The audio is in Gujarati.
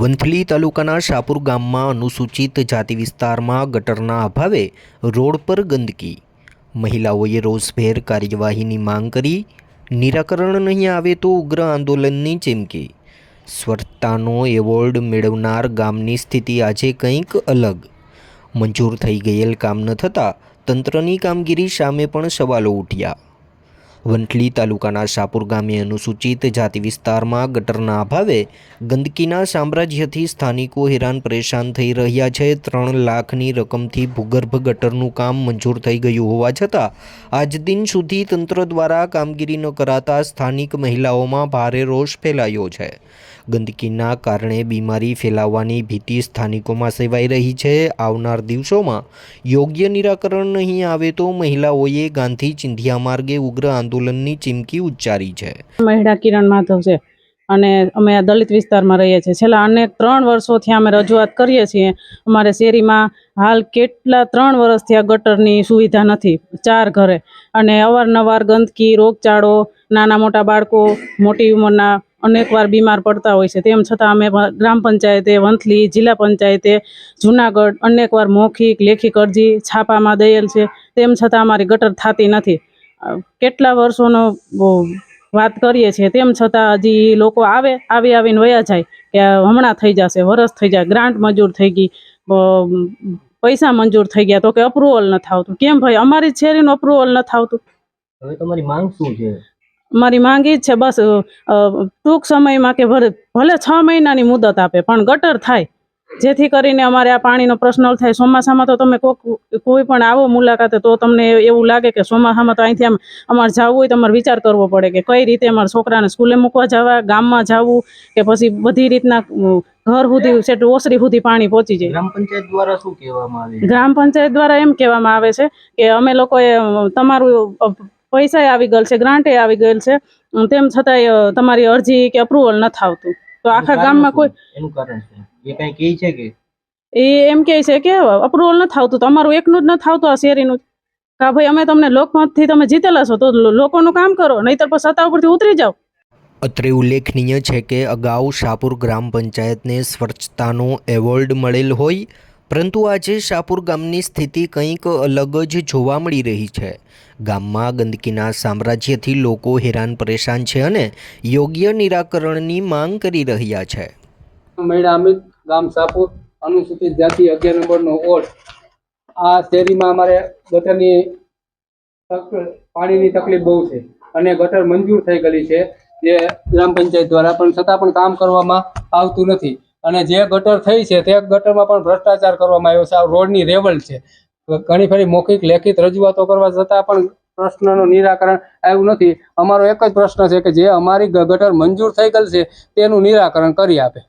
વંથલી તાલુકાના શાપુર ગામમાં અનુસૂચિત જાતિ વિસ્તારમાં ગટરના અભાવે રોડ પર ગંદકી. મહિલાઓએ રોષભેર કાર્યવાહીની માંગ કરી. નિરાકરણ નહીં આવે તો ઉગ્ર આંદોલનની ચીમકી. સ્વચ્છતાનો એવોર્ડ મેળવનાર ગામની સ્થિતિ આજે કંઈક અલગ. મંજૂર થઈ ગયેલ કામ ન થતાં તંત્રની કામગીરી સામે પણ સવાલો ઉઠ્યા. વંથલી તાલુકાના શાપુર ગામે અનુસૂચિત જાતિ વિસ્તારમાં ગટરના અભાવે ગંદકીના સામ્રાજ્યથી સ્થાનિકો હેરાન પરેશાન થઈ રહ્યા છે. ત્રણ લાખની રકમથી ભૂગર્ભ ગટરનું કામ મંજૂર થઈ ગયું હોવા છતાં આજ દિન સુધી તંત્ર દ્વારા કામગીરી ન કરાતા સ્થાનિક મહિલાઓમાં ભારે રોષ ફેલાયો છે. ગંદકીના કારણે બીમારી ફેલાવવાની ભીતિ સ્થાનિકોમાં સેવાઈ રહી છે. આવનાર દિવસોમાં યોગ્ય નિરાકરણ નહીં આવે તો મહિલાઓએ ગાંધી ચિંધિયા માર્ગે ઉગ્ર આંદોલનની ચીમકી ઉચ્ચારી છે. મહિડા કિરણ માધવ છે. અને અમે આ દલિત વિસ્તારમાં રહીએ છીએ. છેલ્લા અનેક ત્રણ વર્ષોથી અમે રજૂઆત કરીએ છીએ, અમારે શેરીમાં હાલ કેટલા ત્રણ વર્ષથી આ ગટરની સુવિધા નથી. ચાર ઘરે. અને અવારનવાર ગંદકી, રોગચાળો, નાના મોટા બાળકો મોટી ઉંમરના અનેકવાર બીમાર પડતા હોય છે. તેમ છતાં અમે ગ્રામ પંચાયતે, વંથલી, જિલ્લા પંચાયતે, જુનાગઢ અનેકવાર મૌખિક, લેખિક અરજી છાપામાં દયેલ છે. તેમ છતાં અમારી ગટર થતી નથી. કેટલા વર્ષોનો વાત કરીએ છીએ તેમ છતાં હજી લોકો આવે આવી આવીને વયા જાય કે હમણાં થઈ જશે વરસ થઈ જાય ગ્રાન્ટ મંજૂર થઈ ગઈ પૈસા મંજૂર થઈ ગયા તો કે અપ્રુવલ ન આવતું કેમ ભાઈ? અમારી છેરીનું શેરીનું અપ્રુવલ ન આવતું હવે તમારી માંગ શું છે? મારી માંગ જ છે બસ ટૂંક સમયમાં કે ભલે છ મહિનાની મુદત આપે પણ ગટર થાય. જેથી કરીને અમારે આ પાણીનો પ્રશ્ન થાય. ચોમાસામાં તો તમે કોઈ પણ આવો મુલાકાતે તો તમને એવું લાગે કે ચોમાસામાં તો અહીંથી આમ અમારે જવું હોય તો અમારે વિચાર કરવો પડે કે કઈ રીતે અમારા છોકરાને સ્કૂલે મૂકવા જવા ગામમાં જવું કે પછી બધી રીતના ઘર સુધી સેટ ઓસરી સુધી પાણી પહોંચી જાય. ગ્રામ પંચાયત દ્વારા શું કહેવામાં આવે? ગ્રામ પંચાયત દ્વારા એમ કહેવામાં આવે છે કે અમે લોકોએ તમારું પૈસા આવી ગયેલ છે ગ્રાન્ટે આવી ગયેલ છે. તેમ છતાંય તમારી અરજી કે અપ્રુવલ નથી આવતું. તો આખા ગામમાં કોઈ એનું કારણ એ કઈ કહે છે કે? એ એમ કહે છે કે અપ્રુવલ નથી આવતું તમારું એકનું જ નથી આવતું આ શેરીનું. કા ભાઈ અમે તમને લોકમતથી તમે જીતેલા છો તો લોકોનું કામ કરો નહીતર પછી સત્તા ઉપરથી ઉતરી જાઓ. અત્રે ઉલ્લેખનીય છે કે અગાઉ શાહપુર ગ્રામ પંચાયતને સ્વચ્છતાનો એવોર્ડ મળેલ હોય પરંતુ આજે શાહપુર ગામની સ્થિતિ કંઈક અલગ જ જોવા મળી રહી છે. ગામમાં ગંદકીના સામ્રાજ્યથી લોકો હેરાન પરેશાન છે અને યોગ્ય નિરાકરણની માંગ કરી રહ્યા છે. મેડમ ગામ સાપુર, અનુસૂચિત જાતિ અગિયાર નંબરનો ઓટ આ શેરીમાં અમારે ગટરની પાણીની તકલીફ બહુ છે અને ગટર મંજૂર થઈ ગયેલી છે, જે ગ્રામ પંચાયત દ્વારા પણ છતાં પણ કામ કરવામાં આવતું નથી. અને જે ગટર થઈ છે તે ગટરમાં પણ ભ્રષ્ટાચાર કરવામાં આવ્યો છે. આ રોડની રેવલ છે. ઘણી ફરી મૌખિક, લેખિત રજૂઆતો કરવા છતાં પણ પ્રશ્નનું નિરાકરણ આવ્યું નથી. અમારો એક જ પ્રશ્ન છે કે જે અમારી ગટર મંજૂર થઈ ગયેલ છે તેનું નિરાકરણ કરી આપે.